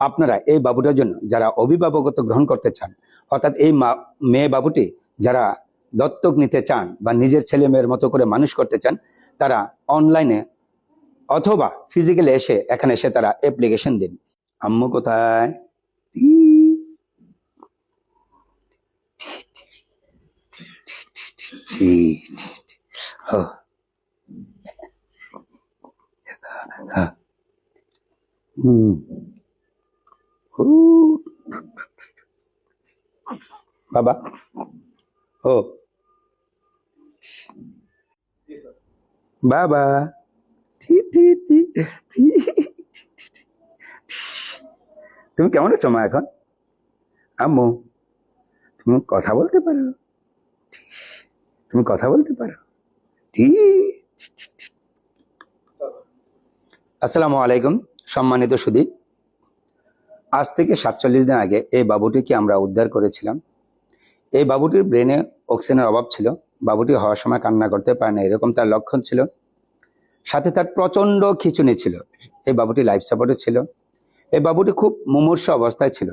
আপনারা এই বাবুটার জন্য যারা অভিভাবকত্ব গ্রহণ করতে চান অর্থাৎ এই মেয়ে বাবুটি যারা দত্তক নিতে চান বা নিজের ছেলে মেয়ের মতো করে মানুষ করতে চান তারা অনলাইনে অথবা ফিজিক্যালি এসে এখানে এসে তারা অ্যাপ্লিকেশন দিন আম্মু কোথায় হ্যাঁ। হুম বাবা। ও। বাবা। তুমি কেমন আছো মা এখন? আম্মু, তুমি কথা বলতে পারো? তুমি কথা বলতে পারো? আসসালামু আলাইকুম, সম্মানিত সুদী আজ থেকে সাতচল্লিশ দিন আগে এই বাবুটিকে আমরা উদ্ধার করেছিলাম। এই বাবুটির ব্রেনে অক্সিজেনের অভাব ছিল। বাবুটি হওয়ার সময় কান্না করতে পারে না, এরকম তার লক্ষণ ছিল। সাথে তার প্রচণ্ড খিচুনি ছিল। এই বাবুটি লাইফ সাপোর্টে ছিল। এই বাবুটি খুব মুমূর্ষ অবস্থায় ছিল।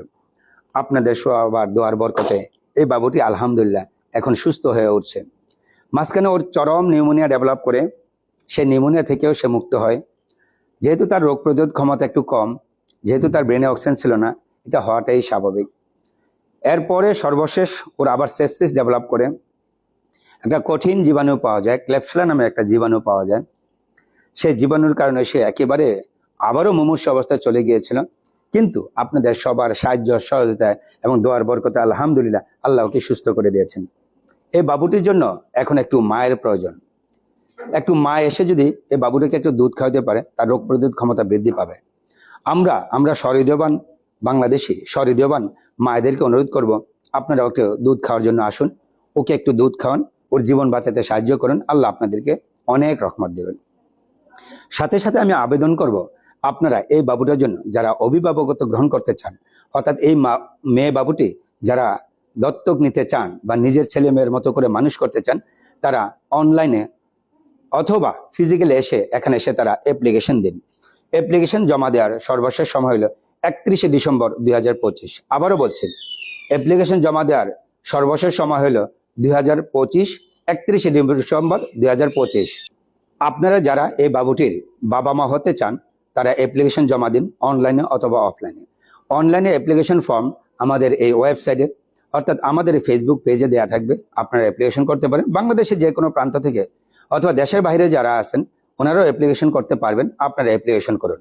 আপনাদের আবার দোয়ার বরকতে এই বাবুটি আলহামদুলিল্লাহ এখন সুস্থ হয়ে উঠছে। মাঝখানে ওর চরম নিউমোনিয়া ডেভেলপ করে, সে নিউমোনিয়া থেকেও সে মুক্ত হয়। যেহেতু তার রোগ প্রতিরোধ ক্ষমতা একটু কম যেহেতু তার ব্রেনে অক্সিজেন ছিল না, এটা হওয়াটাই স্বাভাবিক। এরপরে সর্বশেষ ওর আবার সেপসিস ডেভেলপ করে। একটা কঠিন জীবাণু পাওয়া যায় ক্লেপসলা নামে একটা জীবাণু পাওয়া যায়। সেই জীবাণুর কারণে সে একেবারে আবারও মুমূর্ষ অবস্থায় চলে গিয়েছিল। কিন্তু আপনাদের সবার সাহায্য সহযোগিতায় এবং দোয়ার বরকতে আলহামদুলিল্লাহ আল্লাহ ওকে সুস্থ করে দিয়েছেন। এই বাবুটির জন্য এখন একটু মায়ের প্রয়োজন। একটু মা এসে যদি এই বাবুটিকে একটু দুধ খাওয়াতে পারে, তার রোগ প্রতিরোধ ক্ষমতা বৃদ্ধি পাবে। আমরা আমরা সহৃদয়বান বাংলাদেশি, সহৃদয়বান মায়েদেরকে অনুরোধ করব, আপনারা ওকে দুধ খাওয়ার জন্য আসুন। ওকে একটু দুধ খাওয়ান, ওর জীবন বাঁচাতে সাহায্য করুন। আল্লাহ আপনাদেরকে অনেক রহমত দেবেন। সাথে সাথে আমি আবেদন করব, আপনারা এই বাবুটার জন্য যারা অভিভাবকত্ব গ্রহণ করতে চান, অর্থাৎ এই মেয়ে বাবুটি যারা দত্তক নিতে চান বা নিজের ছেলে মেয়ের মতো করে মানুষ করতে চান, তারা অনলাইনে অথবা ফিজিক্যালি এসে, এখানে এসে তারা অ্যাপ্লিকেশন দিন। অ্যাপ্লিকেশন জমা দেওয়ার সর্বশেষ সময় হলো একত্রিশে ডিসেম্বর দুই হাজার পঁচিশ। আবারও বলছি অ্যাপ্লিকেশন জমা দেওয়ার সর্বশেষ সময় হলো দুই হাজার পঁচিশ, একত্রিশে ডিসেম্বর দুই হাজার পঁচিশ। আপনারা যারা এই বাবুটির বাবা মা হতে চান, তারা অ্যাপ্লিকেশন জমা দিন অনলাইনে অথবা অফলাইনে অনলাইনে অ্যাপ্লিকেশন ফর্ম আমাদের এই ওয়েবসাইটে অর্থাৎ আমাদের ফেসবুক পেজে দেওয়া থাকবে। আপনারা অ্যাপ্লিকেশন করতে পারেন। বাংলাদেশের যে কোনো প্রান্ত থেকে অথবা দেশের বাইরে যারা আছেন ওনারাও অ্যাপ্লিকেশন করতে পারবেন, আপনারা অ্যাপ্লিকেশন করুন।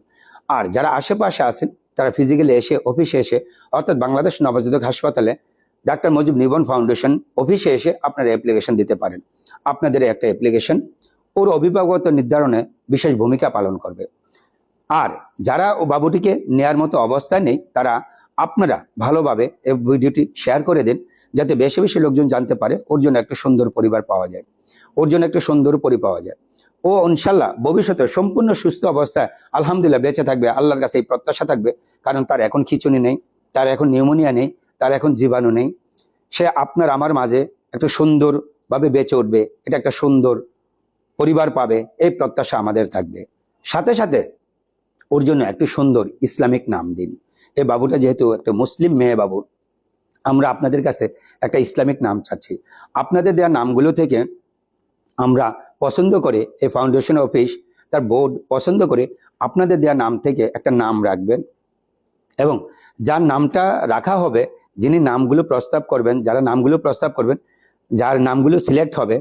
আর যারা আশেপাশে আছেন, তারা ফিজিক্যালি এসে অফিসে এসে, অর্থাৎ বাংলাদেশ নবজাতক হাসপাতালে ডাক্তার মজিব নিবন ফাউন্ডেশন অফিসে এসে আপনারা অ্যাপ্লিকেশন দিতে পারেন। আপনাদের একটা অ্যাপ্লিকেশন ওর অভিভাবকত্ব নির্ধারণে বিশেষ ভূমিকা পালন করবে। আর যারা ও বাবুটিকে নেয়ার মতো অবস্থায় নেই, তারা আপনারা ভালোভাবে এই ভিডিওটি শেয়ার করে দিন, যাতে বেশি বেশি লোকজন জানতে পারে, ওর জন্য একটা সুন্দর পরিবার পাওয়া যায়। ওর জন্য একটা সুন্দর পরি পাওয়া যায়। ও ইনশাল্লাহ ভবিষ্যতে সম্পূর্ণ সুস্থ অবস্থায় আলহামদুলিল্লাহ বেঁচে থাকবে, আল্লাহর কাছে এই প্রত্যাশা থাকবে। কারণ তার এখন খিচুনি নেই, তার এখন নিউমোনিয়া নেই, তার এখন জীবাণু নেই। সে আপনার আমার মাঝে একটা সুন্দরভাবে বেঁচে উঠবে, এটা একটা সুন্দর পরিবার পাবে, এই প্রত্যাশা আমাদের থাকবে। সাথে সাথে ওর জন্য একটি সুন্দর ইসলামিক নাম দিন। এই বাবুটা যেহেতু একটা মুসলিম মেয়ে বাবু, আমরা আপনাদের কাছে একটা ইসলামিক নাম চাচ্ছি। আপনাদের দেওয়া নামগুলো থেকে আমরা পছন্দ করে এই ফাউন্ডেশন অফিস তার বোর্ড পছন্দ করে আপনাদের দেওয়া নাম থেকে একটা নাম রাখবেন। এবং যার নামটা রাখা হবে, যিনি নামগুলো প্রস্তাব করবেন, যারা নামগুলো প্রস্তাব করবেন, যার নামগুলো সিলেক্ট হবে,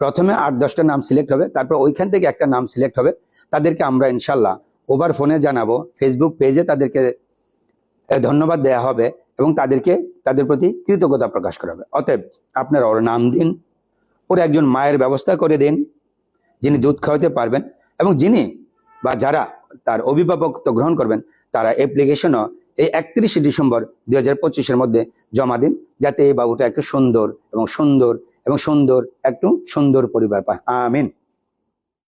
প্রথমে আট দশটা নাম সিলেক্ট হবে, তারপর ওইখান থেকে একটা নাম সিলেক্ট হবে, তাদেরকে আমরা ইনশাল্লাহ ওভার ফোনে জানাব ফেসবুক পেজে তাদেরকে ধন্যবাদ দেয়া হবে এবং তাদেরকে, তাদের প্রতি কৃতজ্ঞতা প্রকাশ করা হবে। অতএব আপনারা ওর নাম দিন ওর একজন মায়ের ব্যবস্থা করে দিন, যিনি দুধ খাওয়াতে পারবেন এবং যিনি বা যারা তার অভিভাবকত্ব গ্রহণ করবেন, তারা অ্যাপ্লিকেশনও এই একত্রিশে ডিসেম্বর দু হাজার পঁচিশের মধ্যে জমা দিন, যাতে এই বাবুটা একটু সুন্দর এবং সুন্দর এবং সুন্দর, একটু সুন্দর পরিবার পায়। আমিন।